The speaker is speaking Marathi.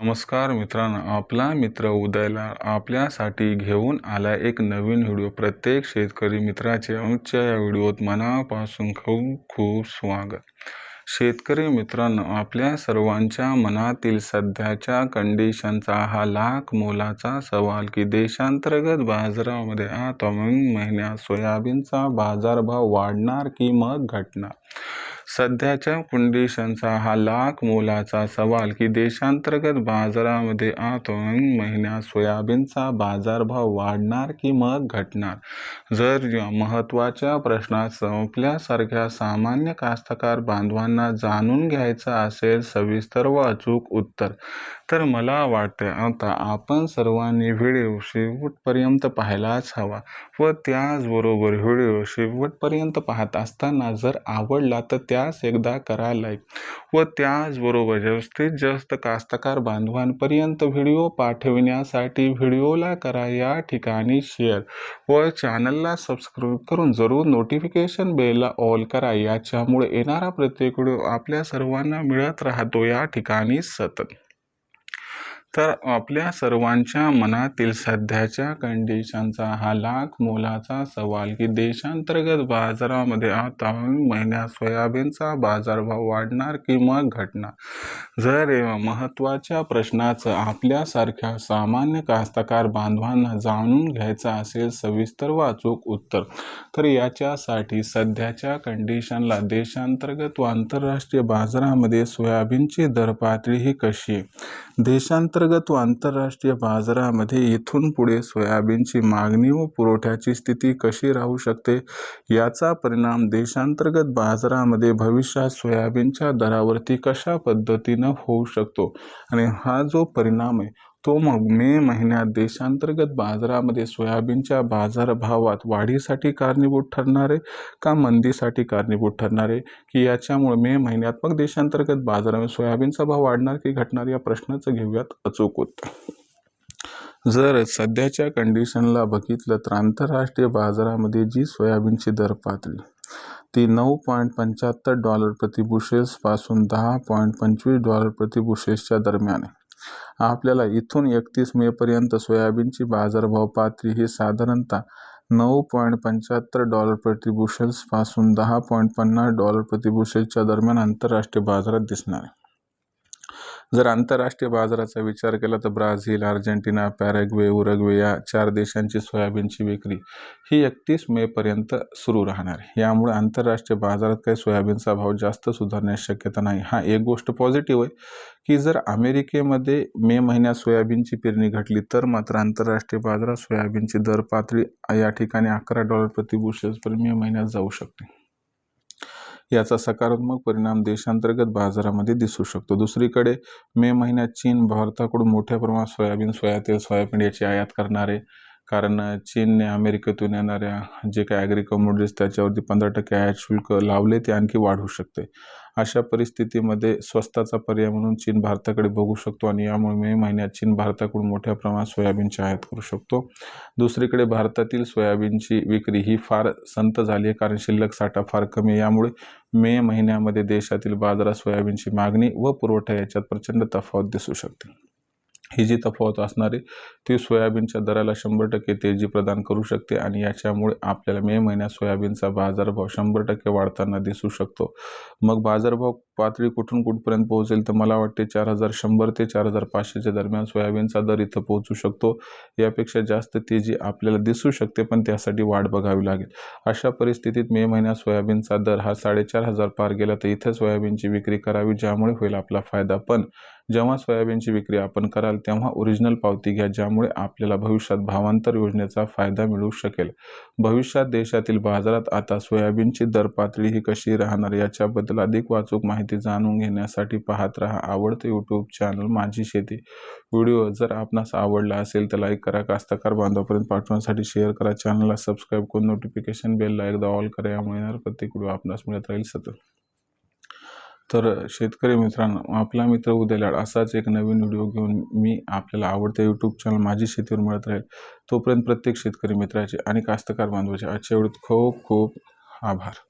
नमस्कार मित्रांनो आपला मित्र उदयला आपल्यासाठी घेऊन आला एक नवीन व्हिडिओ. प्रत्येक शेतकरी मित्राचे आमच्या या व्हिडिओत मनापासून खूप खूप स्वागत. शेतकरी मित्रांनो आपल्या सर्वांच्या मनातील सध्याच्या कंडिशनचा हा लाख मोलाचा सवाल की देशांतर्गत बाजारामध्ये आता महिन्यात सोयाबीनचा बाजारभाव वाढणार की मग घटणार? सध्याच्या कंडिशनचा हा लाख मोलाचा सवाल की देशांतर्गत बाजारामध्ये आता महिन्यात सोयाबीनचा बाजारभाव वाढणार की मग घटणार? जर या महत्त्वाच्या प्रश्नाचं आपल्यासारख्या सामान्य कास्तकार बांधवांना जाणून घ्यायचं असेल सविस्तर व अचूक उत्तर तर मला वाटते आता आपण सर्वांनी व्हिडिओ शेवटपर्यंत पाहायलाच हवा व त्याचबरोबर व्हिडिओ शेवटपर्यंत पाहत असताना जर आवडला तर त्या त्यास एकदा करा लाईक व त्याचबरोबर जास्तीत जास्त कास्तकार बांधवांपर्यंत व्हिडिओ पाठविण्यासाठी व्हिडिओला करा या ठिकाणी शेअर व चॅनलला सबस्क्राईब करून जरूर नोटिफिकेशन बेलला ऑल करा. याच्यामुळे येणारा प्रत्येक व्हिडिओ आपल्या सर्वांना मिळत राहतो. या ठिकाणी सतत. तर आपल्या सर्वांच्या मनातील सध्याच्या कंडिशनचा हा लाख मोलाचा सवाल की देशांतर्गत बाजारामध्ये आता महिन्यात सोयाबीनचा बाजारभाव वाढणार की मग घटणार? जर या महत्त्वाच्या प्रश्नाचं आपल्यासारख्या सामान्य कास्तकार बांधवांना जाणून घ्यायचं असेल सविस्तर वाचूक उत्तर. तर याच्यासाठी सध्याच्या कंडिशनला देशांतर्गत व आंतरराष्ट्रीय बाजारामध्ये सोयाबीनची दर पातळी ही कशी देशांतर अंतर्गत व आंतरराष्ट्रीय बाजारामध्ये इथून पुढे सोयाबीनची मागणी व पुरवठ्याची स्थिती कशी राहू शकते याचा परिणाम देशांतर्गत बाजारामध्ये भविष्यात सोयाबीनच्या दरावरती कशा पद्धतीनं होऊ शकतो? आणि हा जो परिणाम आहे तो मग मे महिन्यात देशांतर्गत बाजारामध्ये सोयाबीनच्या बाजारभावात वाढीसाठी कारणीभूत ठरणार आहे का मंदीसाठी कारणीभूत ठरणार? आहे की याच्यामुळे मे महिन्यात मग देशांतर्गत बाजारामध्ये सोयाबीनचा भाव वाढणार की घटणार या प्रश्नाचं घेऊयात अचूक उत्तर. जर सध्याच्या कंडिशनला बघितलं तर आंतरराष्ट्रीय बाजारामध्ये जी सोयाबीनची दर पातळी ती नऊ पॉईंट पंच्याहत्तर डॉलर प्रतिबुशेल्सपासून दहा पॉईंट पंचवीस डॉलर प्रतिबुशेल्सच्या दरम्यान आहे. आपल्याला इथून एकतीस मेपर्यंत सोयाबीनची बाजारभाव पातळी ही साधारणतः नऊ पॉईंट पंच्याहत्तर डॉलर प्रतिबुशल्सपासून दहा पॉईंट पन्नास डॉलर प्रतिबुशलच्या दरम्यान आंतरराष्ट्रीय बाजारात दिसणार आहे. जर आंतरराष्ट्रीय बाजाराचा विचार केला तर ब्राझील अर्जेंटिना पॅरेग्वे उरग्वे या चार देशांची सोयाबीनची विक्री ही एकतीस मेपर्यंत सुरू राहणार आहे. यामुळे आंतरराष्ट्रीय बाजारात काही सोयाबीनचा भाव जास्त सुधारण्याची शक्यता नाही. हा एक गोष्ट पॉझिटिव्ह आहे की जर अमेरिकेमध्ये मे महिन्यात सोयाबीनची पेरणी घटली तर मात्र आंतरराष्ट्रीय बाजारात सोयाबीनची दर पातळी या ठिकाणी अकरा डॉलर प्रति बुशेल्सपर्यंत मे महिन्यात जाऊ शकते. याचा सकारात्मक परिणाम देशांतर्गत बाजारामध्ये दिसू शकतो. दुसरीकडे मे महिन्यात चीन भारताकडून मोठ्या प्रमाणात सोयाबीन सोयातेल सोयाबीन याची आयात करणारे कारण चीनने अमेरिकेतून येणाऱ्या जे काही ॲग्री कमोडिटीज त्याच्यावरती पंधरा टक्के आयात शुल्क लावले ते आणखी वाढू शकते. अशा परिस्थितीमध्ये स्वस्ताचा पर्याय म्हणून चीन भारताकडे बघू शकतो आणि यामुळे मे महिन्यात चीन भारताकडून मोठ्या प्रमाणात सोयाबीनची आयात करू शकतो. दुसरीकडे भारतातील सोयाबीनची विक्री ही फार संत झाली आहे कारण शिल्लक साठा फार कमी आहे. यामुळे मे महिन्यामध्ये देशातील बाजारात सोयाबीनची मागणी व पुरवठा याच्यात प्रचंड तफावत दिसू शकते. ही जी तफावत असणारी ती सोयाबीनच्या दराला शंभर टक्के तेजी प्रदान करू शकते आणि याच्यामुळे आपल्याला मे महिन्यात सोयाबीनचा बाजारभाव शंभर टक्के वाढताना दिसू शकतो. मग बाजारभाव पातळी कुठून कुठपर्यंत पोहोचेल तर मला वाटते चार हजार शंभर ते चार हजार पाचशेच्या दरम्यान सोयाबीनचा दर इथं पोहोचू शकतो. यापेक्षा जास्त तेजी आपल्याला दिसू शकते पण त्यासाठी वाट बघावी लागेल. अशा परिस्थितीत मे महिन्यात सोयाबीनचा दर हा साडेचार हजार पार गेला तर इथं सोयाबीनची विक्री करावी ज्यामुळे होईल आपला फायदा. पण जेव्हा सोयाबीनची विक्री आपण कराल तेव्हा ओरिजिनल पावती घ्या ज्यामुळे आपल्याला भविष्यात भावांतर योजनेचा फायदा मिळू शकेल. भविष्यात देशातील बाजारात आता सोयाबीनची दर पातळी ही कशी राहणार याच्याबद्दल अधिक वाचूक माहिती जाणून घेण्यासाठी पाहत राहा. आवडते यूट्यूब चॅनल माझी शेती. व्हिडिओ जर आपणास आवडला असेल तर लाईक करा. कास्तकार बांधवापर्यंत पाठवण्यासाठी शेअर करा. चॅनलला सबस्क्राईब करून नोटिफिकेशन बेलला एकदा ऑल करा. यामुळे येणार प्रत्येक व्हिडिओ आपणास मिळत राहील सतत. तर शेतकरी मित्रांनो आपला मित्र उद्यालाड असाच एक नवीन व्हिडिओ घेऊन मी आपल्याला आवडत्या यूट्यूब चॅनल माझी शेतीवर मिळत राहील. तोपर्यंत प्रत्येक शेतकरी मित्राचे आणि कास्तकार बांधवाचे आजच्या वेळेत खूप खूप आभार.